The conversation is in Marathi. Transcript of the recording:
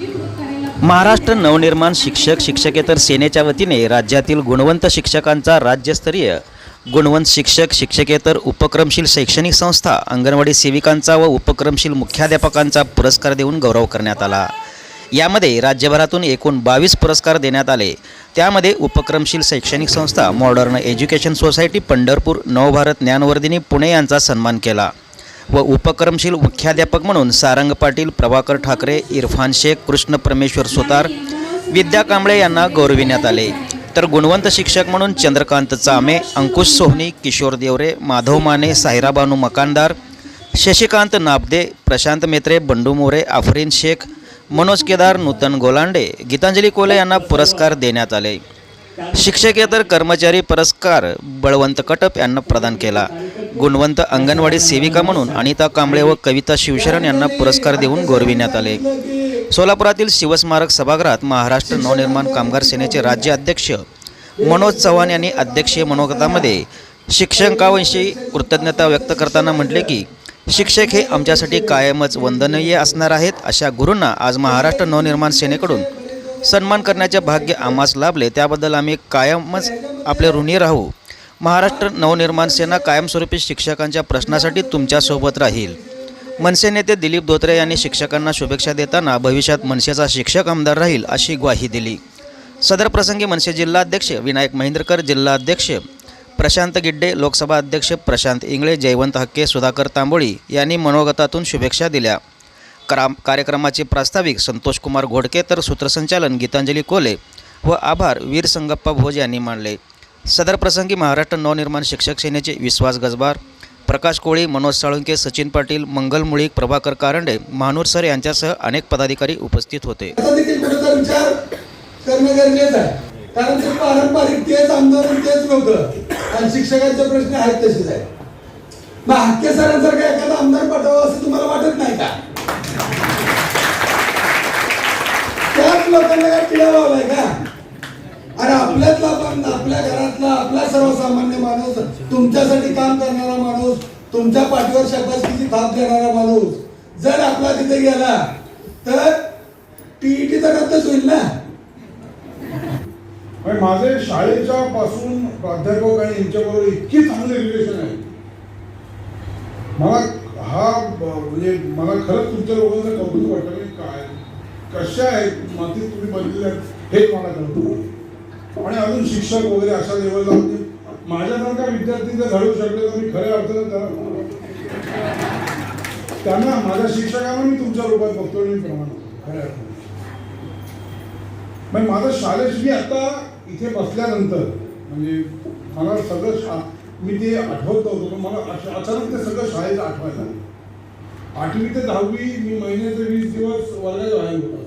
महाराष्ट्र नवनिर्माण शिक्षक शिक्षकेतर सेनेच्या वतीने राज्यातील गुणवंत शिक्षकांचा राज्यस्तरीय गुणवंत शिक्षक शिक्षकेतर उपक्रमशील शैक्षणिक संस्था अंगणवाडी सेविकांचा व उपक्रमशील मुख्याध्यापकांचा पुरस्कार देऊन गौरव करण्यात आला. यामध्ये राज्यभरातून एकूण बावीस पुरस्कार देण्यात आले. त्यामध्ये उपक्रमशील शैक्षणिक संस्था modern education society Pandharpur Navabharat Dnyanvardhini Pune यांचा सन्मान केला. व उपक्रमशील मुख्याध्यापक म्हणून सारंग पाटील प्रभाकर ठाकरे इरफान शेख कृष्ण परमेश्वर सुतार विद्या कांबळे यांना गौरविण्यात आले. तर गुणवंत शिक्षक म्हणून चंद्रकांत चामे अंकुश सोहनी किशोर देवरे माधव माने साहिराबानू मकानदार शशिकांत नाबदे प्रशांत मेत्रे बंडू मोरे आफरीन शेख मनोज केदार नूतन गोलांडे गीतांजली कोले यांना पुरस्कार देण्यात आले. शिक्षकेतर कर्मचारी पुरस्कार बळवंत कटप यांना प्रदान केला. गुणवंत अंगणवाडी सेविका म्हणून अनिता कांबळे व कविता शिवशरण यांना पुरस्कार देऊन गौरविण्यात आले. सोलापुरातील शिवस्मारक सभागृहात महाराष्ट्र नवनिर्माण कामगार सेनेचे राज्य अध्यक्ष मनोज चव्हाण यांनी अध्यक्षीय मनोगतामध्ये शिक्षकांविषयी कृतज्ञता व्यक्त करताना म्हटले की शिक्षक हे आमच्यासाठी कायमच वंदनीय असणार आहेत अशा गुरूंना आज महाराष्ट्र नवनिर्माण सेनेकडून सन्मान करण्याचे भाग्य आम्हास लाभले. त्याबद्दल आम्ही कायमच आपले ऋणी राहू. महाराष्ट्र नवनिर्माण सेना कायमस्वरूपी शिक्षकांच्या प्रश्नासाठी तुमच्यासोबत राहील. मनसे नेते दिलीप धोत्रे यांनी शिक्षकांना शुभेच्छा देताना भविष्यात मनसेचा शिक्षक आमदार राहील अशी ग्वाही दिली. सदर प्रसंगी मनसे जिल्हाध्यक्ष विनायक महेंद्रकर जिल्हाध्यक्ष प्रशांत गिड्डे लोकसभा अध्यक्ष प्रशांत इंगळे जयवंत हक्के सुधाकर तांबोळी यांनी मनोगतातून शुभेच्छा दिल्या. क्राम कार्यक्रमाचे प्रास्ताविक संतोष कुमार घोडके तर सूत्रसंचालन गीतांजली कोले व आभार वीर संगप्पा भोज यांनी मानले. सदर प्रसंगी महाराष्ट्र नवनिर्माण शिक्षक सेनेचे विश्वास गजबार प्रकाश कोळी मनोज साळुंके सचिन पाटील मंगल मुळीक प्रभाकर कारंडे महानूर सर यांच्यासह अनेक पदाधिकारी उपस्थित होते. कारण ते पारंपरिक तेच आमदार तेच लोक आणि शिक्षकांचे प्रश्न आहेत तसेच आहेत. मग हक्के सरांसारखा एखादा आमदार पाठवा असं तुम्हाला वाटत नाही का? त्याच लोकांना काय किडा लावलाय का? आपल्यातला पण आपल्या घरातला आपला सर्वसामान्य माणूस तुमच्यासाठी काम करणारा माणूस तुमच्या पाठीवर शबासकीची थाप देणारा माणूस जर आपला तिथे गेला तर टीईटीचा रद्दच होईल ना? म्हणजे माझे शाळेच्या पासून प्राध्यापक आणि यांच्याबरोबर इतकी चांगली रिलेशन आहे. मला हा म्हणजे मला खरंच तुमच्या लोकांचं कौतुक वाटतं की काय कशा आहेत मातीत तुम्ही बनलेल्या हे मला कळतं. आणि अजून शिक्षक वगैरे अशा लेवलला म्हणजे माझ्यासारखा विद्यार्थी जर घडवू शकले तर मी खऱ्या अर्थानं त्यांना माझ्या शिक्षकांना मी तुमच्या रूपात बघतो आणि प्रमाण खऱ्या अर्थानं. म्हणजे माझं शाळेत मी आता इथे बसल्यानंतर म्हणजे मला सगळं शा मी ते आठवत होतो पण मला अचानक ते सगळं शाळेत आठवायला आठवी ते दहावी मी महिन्याचे वीस दिवस वर्गात बाहेर होतो.